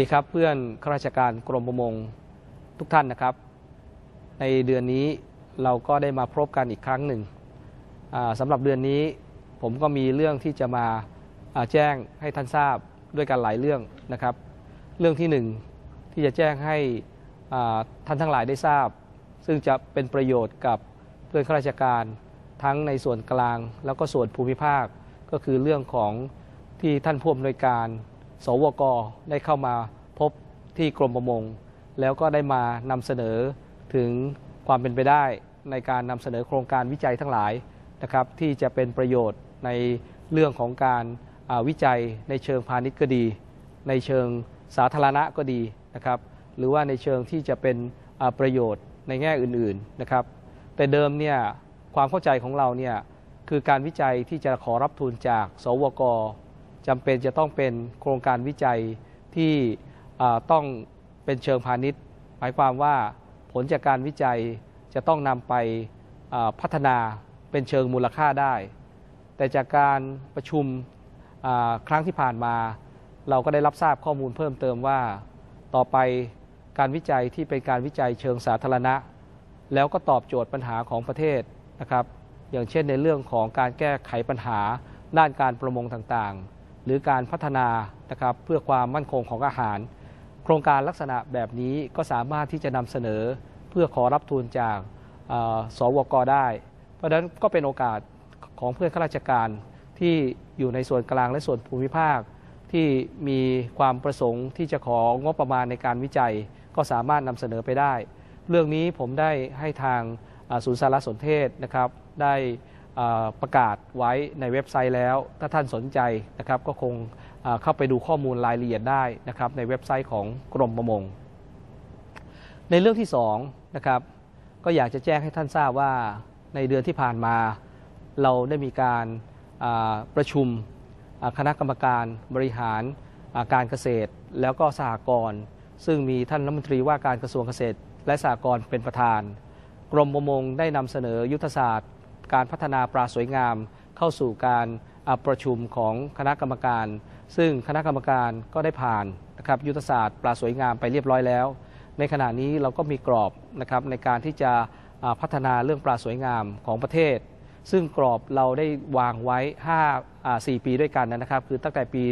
ดีครับเพื่อนข้าราชการกรมประมงทุกท่านนะครับ ในเดือนนี้เราก็ได้มาพบกันอีกครั้งหนึ่งสำหรับเดือนนี้ผมก็มีเรื่องที่จะมาาแจ้งให้ท่านทราบด้วยกันหลายเรื่องนะครับ เรื่องที่หนึ่งที่จะแจ้งให้ท่านทั้งหลายได้ทราบ ซึ่งจะเป็นประโยชน์กับเพื่อนข้าราชการทั้งในส่วนกลางแล้วก็ส่วนภูมิภาคก็คือเรื่องของที่ท่านผู้อำนวยการ สวกได้เข้ามาพบที่กรมประมง แล้วก็ได้มานำเสนอถึงความเป็นไปได้ในการนำเสนอโครงการวิจัยทั้งหลายนะครับที่จะเป็นประโยชน์ในเรื่องของการวิจัยในเชิงพาณิชย์ก็ดี ในเชิงสาธารณะก็ดีนะครับหรือว่าในเชิงที่จะเป็นประโยชน์ในแง่อื่นๆนะครับแต่เดิมเนี่ยความเข้าใจของเราเนี่ยคือการวิจัยที่จะขอรับทุนจาก สวก จำเป็นจะต้องเป็นโครงการวิจัยที่ต้องเป็นเชิงพาณิชย์ หมายความว่าผลจากการวิจัยจะต้องนำไปพัฒนาเป็นเชิงมูลค่าได้ แต่จากการประชุมครั้งที่ผ่านมา เราก็ได้รับทราบข้อมูลเพิ่มเติมว่า ต่อไปการวิจัยที่เป็นการวิจัยเชิงสาธารณะ แล้วก็ตอบโจทย์ปัญหาของประเทศนะครับ อย่างเช่นในเรื่องของการแก้ไขปัญหาด้านการประมงต่างๆ หรือการพัฒนานะครับเพื่อความมั่นคงของอาหาร โครงการลักษณะแบบนี้ก็สามารถที่จะนำเสนอเพื่อขอรับทุนจากสวกได้ เพราะฉะนั้นก็เป็นโอกาสของเพื่อนข้าราชการที่อยู่ในส่วนกลางและส่วนภูมิภาค ที่มีความประสงค์ที่จะของบประมาณในการวิจัย ก็สามารถนำเสนอไปได้ เรื่องนี้ผมได้ให้ทางศูนย์สารสนเทศนะครับได้ ประกาศไว้ในเว็บไซต์แล้ว ถ้าท่านสนใจนะครับก็คงเข้าไปดูข้อมูลรายละเอียดได้นะครับในเว็บไซต์ของกรมประมง ในเรื่องที่2นะครับก็อยากจะแจ้งให้ท่านทราบว่าในเดือนที่ผ่านมา เราได้มีการาประชุมคณะกรรมการบริหาราการเกษตร แล้วก็สหกรณ์ซึ่งมีท่านรัฐมนตรีว่าการกระทรวงเกษตร และสหกรณ์เป็นประธาน กรมประมงได้นำเสนอยุทธศาสตร์ การพัฒนาปลาสวยงาม เข้าสู่การประชุมของคณะกรรมการ ซึ่งคณะกรรมการก็ได้ผ่านนะครับยุทธศาสตร์ปลาสวยงามไปเรียบร้อยแล้ว ในขณะนี้เราก็มีกรอบนะครับในการที่จะพัฒนาเรื่องปลาสวยงามของประเทศ ซึ่งกรอบเราได้วางไว้5อ่า4ปีด้วยกันนะครับ คือตั้งแต่ปี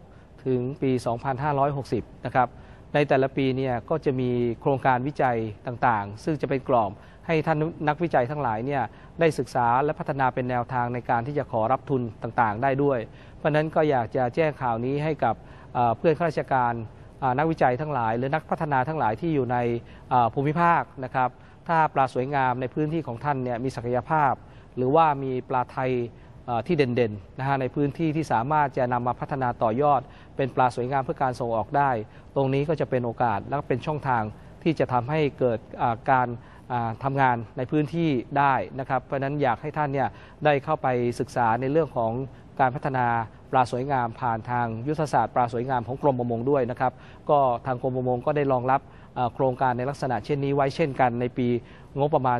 2556 ถึงปี 2560 นะครับ ในแต่ละปีเนี่ยก็จะมีโครงการวิจัยต่างๆ ซึ่งจะเป็นกรอบให้ท่านนักวิจัยทั้งหลายเนี่ยได้ศึกษาและพัฒนาเป็นแนวทางในการที่จะขอรับทุนต่างๆ ได้ด้วย เพราะฉะนั้นก็อยากจะแจ้งข่าวนี้ให้กับเพื่อนข้าราชการนักวิจัยทั้งหลาย หรือนักพัฒนาทั้งหลายที่อยู่ในภูมิภาคนะครับ ถ้าปลาสวยงามในพื้นที่ของท่านเนี่ยมีศักยภาพ หรือว่ามีปลาไทย ที่เด่นๆนะฮะในพื้นที่ที่สามารถจะนำมาพัฒนาต่อยอด เป็นปลาสวยงามเพื่อการส่งออกได้ ตรงนี้ก็จะเป็นโอกาสและเป็นช่องทางที่จะทำให้เกิดการอ่าทำงานในพื้นที่ได้นะครับ เพราะฉะนั้นอยากให้ท่านเนี่ยได้เข้าไปศึกษาในเรื่องของการพัฒนาปลาสวยงามผ่านทางยุทธศาสตร์ปลาสวยงามของกรมประมงด้วยนะครับ ก็ทางกรมประมงก็ได้รองรับโครงการในลักษณะเช่นนี้ไว้เช่นกันในปี งบประมาณ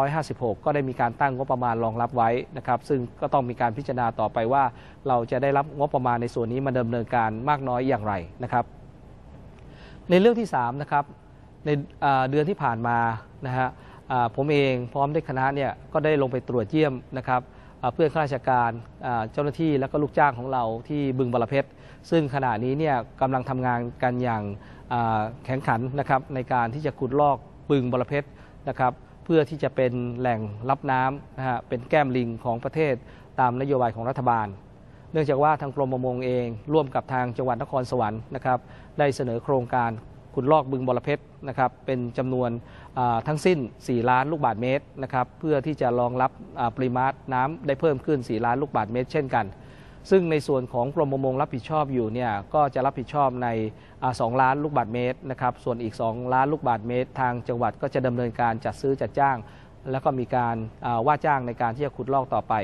2556 ก็ได้มีการตั้งงบประมาณรองรับไว้นะครับ ซึ่งก็ต้องมีการพิจารณาต่อไปว่า เราจะได้รับงบประมาณในส่วนนี้มาดำเนินการมากน้อยอย่างไรนะครับ ในเรื่องที่3นะครับในเดือนที่ผ่านมานะฮะผมเองพร้อมด้วยคณะเนี่ยก็ได้ลงไปตรวจเยี่ยมนะครับเพื่อนข้าราชการเจ้าหน้าที่และก็ลูกจ้างของเราที่บึงบรเพชรซึ่งขณะนี้เนี่ยกำลังทำงานกันอย่างแข็งขันนะครับในการที่จะขุดลอกบึงบรเพชร นะครับเพื่อที่จะเป็นแหล่งรับน้ำนะฮะเป็นแก้มลิงของประเทศตามนโยบายของรัฐบาล เนื่องจากว่าทางกรมประมงเอง ร่วมกับทางจังหวัดนครสวรรค์นะครับได้เสนอโครงการขุดลอกบึงบรเพชรนะครับเป็นจำนวนทั้งสิ้น 4 ล้านลูกบาศก์เมตรนะครับเพื่อที่จะรองรับปริมาณน้ำได้เพิ่มขึ้น 4 ล้านลูกบาศก์เมตร เช่นกัน ซึ่งในส่วนของกรมประมงรับผิดชอบอยู่เนี่ยก็จะรับผิดชอบในอ่า2ล้านลูกบาศก์เมตรนะครับส่วนอีก 2 ล้านลูกบาศก์เมตร ทางจังหวัดก็จะดำเนินการจัดซื้อจัดจ้าง แล้วก็มีการว่าจ้างในการที่จะขุดลอกต่อไป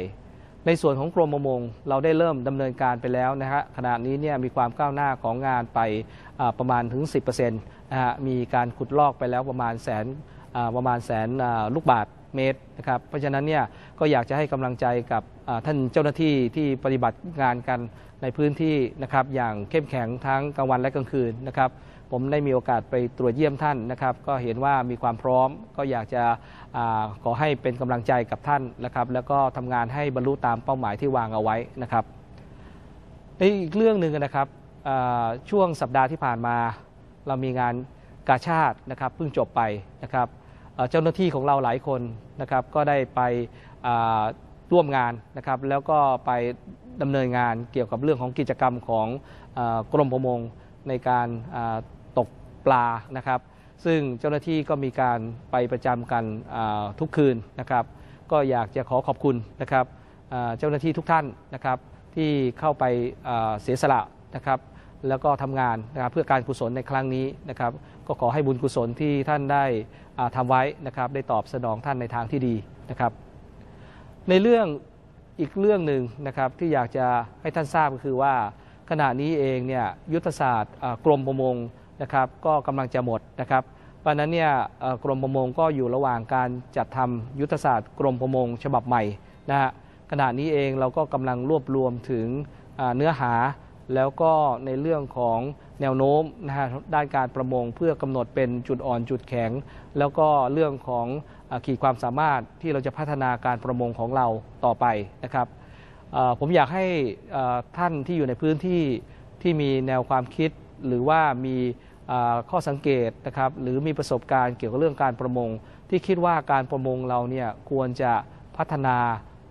ในส่วนของกรมประมงเราได้เริ่มดำเนินการไปแล้วนะฮะขณะนี้เนี่ยมีความก้าวหน้าของงานไปประมาณถึง 10%นะฮะมีการขุดลอกไปแล้วประมาณแสนประมาณแสนลูกบาท เมตรนะครับเพราะฉะนั้นเนี่ยก็อยากจะให้กำลังใจกับท่านเจ้าหน้าที่ที่ปฏิบัติงานกันในพื้นที่นะครับอย่างเข้มแข็งทั้งกลางวันและกลางคืนนะครับผมได้มีโอกาสไปตรวจเยี่ยมท่านนะครับ ก็เห็นว่ามีความพร้อมก็อยากจะอขอให้เป็นกำลังใจกับท่านนะครับ แล้วก็ทำงานให้บรรลุตามเป้าหมายที่วางเอาไว้นะครับในอีกเรื่องหนึ่งนะครับช่วงสัปดาห์ที่ผ่านมา เรามีงานกาชาตินะครับเพิ่งจบไปนะครับ เจ้าหน้าที่ของเราหลายคนนะครับก็ได้ไปร่วมงานนะครับแล้วก็ไปดำเนินงานเกี่ยวกับเรื่องของกิจกรรมของอกรมประมงในการตกปลานะครับ ซึ่งเจ้าหน้าที่ก็มีการไปประจำกันทุกคืนนะครับ ก็อยากจะขอขอบคุณนะครับเจ้าหน้าที่ทุกท่านนะครับที่เข้าไปเสียสละนะครับ แล้วก็ทำงานนะครับเพื่อการกุศลในครั้งนี้นะครับ ก็ขอให้บุญกุศลที่ท่านได้อ่าทำไว้นะครับ ได้ตอบสนองท่านในทางที่ดีนะครับ ในเรื่องอีกเรื่องหนึ่งนะครับที่อยากจะให้ท่านทราบก็คือว่าขณะนี้เองเนี่ยยุทธศาสตร์กรมประมงนะครับ ก็กำลังจะหมดนะครับเพราะนั้นเนี่ยกรมประมงก็อยู่ระหว่างการจัดทำยุทธศาสตร์กรมประมงฉบับใหม่นะฮะขณะนี้เองเราก็กำลังรวบรวมถึงเนื้อหา แล้วก็ในเรื่องของแนวโน้มนะฮะด้านการประมงเพื่อกำหนดเป็นจุดอ่อนจุดแข็ง แล้วก็เรื่องของขีดความสามารถที่เราจะพัฒนาการประมงของเราต่อไปนะครับผมอยากให้ท่านที่อยู่ในพื้นที่ที่มีแนวความคิดหรือว่ามีข้อสังเกตนะครับหรือมีประสบการณ์เกี่ยวกับเรื่องการประมง ที่คิดว่าการประมงเราเนี่ยควรจะพัฒนา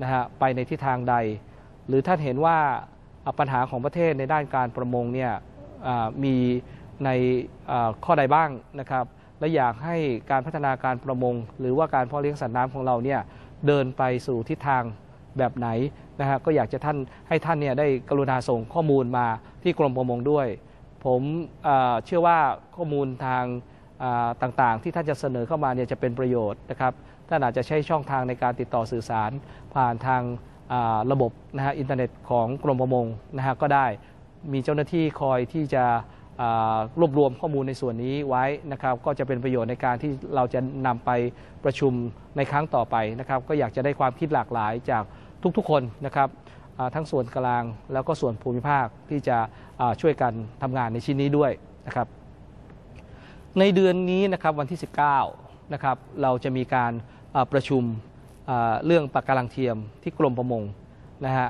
นะฮะไปในทิศทางใด หรือท่านเห็นว่า ปัญหาของประเทศในด้านการประมงเนี่ยมีในข้อใดบ้างนะครับ และอยากให้การพัฒนาการประมง หรือว่าการเพาะเลี้ยงสัตว์น้ำของเราเนี่ยเดินไปสู่ทิศทางแบบไหนนะฮะก็อยากจะท่านให้ท่านเนี่ยได้กรุณาส่งข้อมูลมาที่กรมประมงด้วย ผมเชื่อว่าข้อมูลทางต่างๆ ที่ท่านจะเสนอเข้ามาเนี่ยจะเป็นประโยชน์นะครับท่านอาจจะใช้ช่องทางในการติดต่อสื่อสารผ่านทาง ระบบนะฮะอินเทอร์เน็ตของกรมประมงนะฮะก็ได้มีเจ้าหน้าที่คอยที่จะรวบรวมข้อมูลในส่วนนี้ไว้นะครับ ก็จะเป็นประโยชน์ในการที่เราจะนำไปประชุมในครั้งต่อไปนะครับ ก็อยากจะได้ความคิดหลากหลายจากทุกๆคนนะครับทั้งส่วนกลางแล้วก็ส่วนภูมิภาคที่จะช่วยกันทำงานในชิ้นนี้ด้วยนะครับ ในเดือนนี้นะครับวันที่ 19นะครับเราจะมีการประชุม เรื่องปะการังเทียมที่กรมประมงนะฮะ